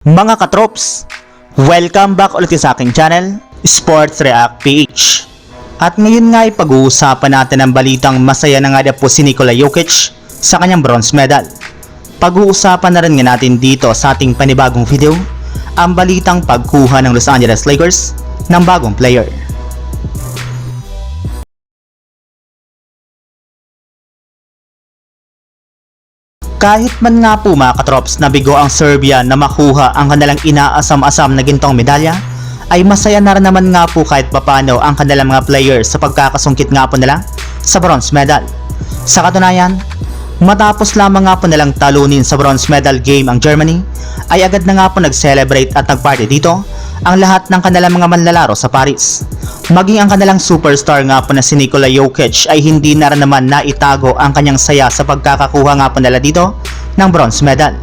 Mga katrops, welcome back ulit sa aking channel, Sports React PH. At ngayon nga ay pag-uusapan natin ang balitang masaya na nga na po si Nikola Jokic sa kanyang bronze medal. Pag-uusapan na rin nga natin dito sa ating panibagong video, ang balitang pagkuha ng Los Angeles Lakers ng bagong player. Kahit man nga po mga katrops na bigo ang Serbia na makuha ang kanilang inaasam-asam na gintong medalya, ay masaya na rin naman nga po kahit papano ang kanilang mga players sa pagkakasungkit nga po nila sa bronze medal. Sa katunayan, matapos lamang nga po nilang talunin sa bronze medal game ang Germany, ay agad na nga po nag-celebrate at nag-party dito ang lahat ng kanilang mga manlalaro sa Paris. Maging ang kanilang superstar nga po na si Nikola Jokic ay hindi na rin naman naitago ang kanyang saya sa pagkakakuha nga po nila dito ng bronze medal.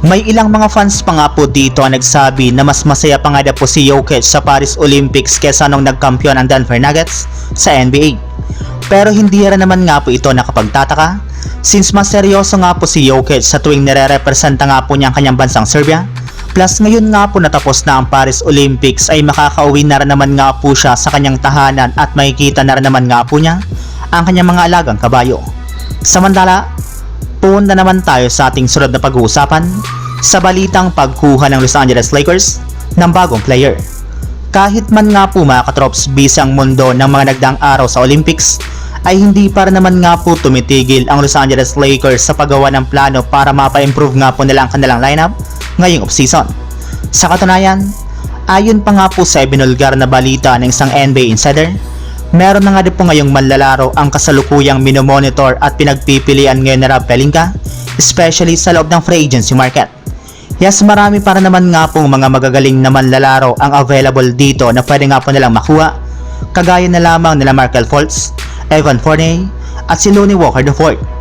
May ilang mga fans pa nga po dito ang nagsabi na mas masaya pa nga daw po si Jokic sa Paris Olympics kesa nung nagkampiyon ang Denver Nuggets sa NBA. Pero hindi rin naman nga po ito nakapagtataka since mas seryoso nga po si Jokic sa tuwing nire-representa nga po niya ang kanyang bansang Serbia Plus ngayon nga po natapos na ang Paris Olympics ay makakauwi na rin naman nga po siya sa kanyang tahanan at makikita na rin naman nga po niya ang kanyang mga alagang kabayo. Samantala, punta naman tayo sa ating sunod na pag-uusapan sa balitang pagkuha ng Los Angeles Lakers ng bagong player. Kahit man nga po mga katrops busy ang mundo ng mga nagdaang araw sa Olympics, ay hindi para naman nga po tumitigil ang Los Angeles Lakers sa paggawa ng plano para mapa-improve nga po nila ang kanilang lineup ngayong offseason. Sa katunayan, ayon pa nga po sa ibinulgar na balita ng isang NBA insider, meron na nga din po ngayong manlalaro ang kasalukuyang minomonitor at pinagpipilian ngayon na Rob Pelinka, especially sa loob ng free agency market. Yes, marami para naman nga pong mga magagaling na manlalaro ang available dito na pwede nga po nilang makuha, kagaya na lamang nila Markel Fultz, Evan Fournier, at si Looney Walker IV.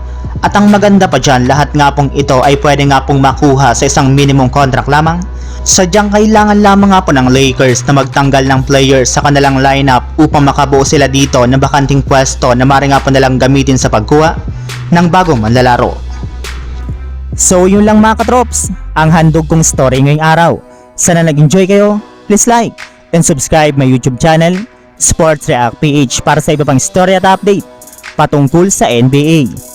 At ang maganda pa dyan, lahat nga pong ito ay pwede nga pong makuha sa isang minimum contract lamang. Sadyang kailangan lamang nga po ng Lakers na magtanggal ng players sa kanilang lineup upang makabuo sila dito ng bakanting pwesto na mari nga po nilang gamitin sa pagkuha ng bagong manlalaro. So yun lang mga katrops, ang handog kong story ngayong araw. Sana nag-enjoy kayo, please like and subscribe my YouTube channel, Sports React PH para sa iba pang story at update patungkol sa NBA.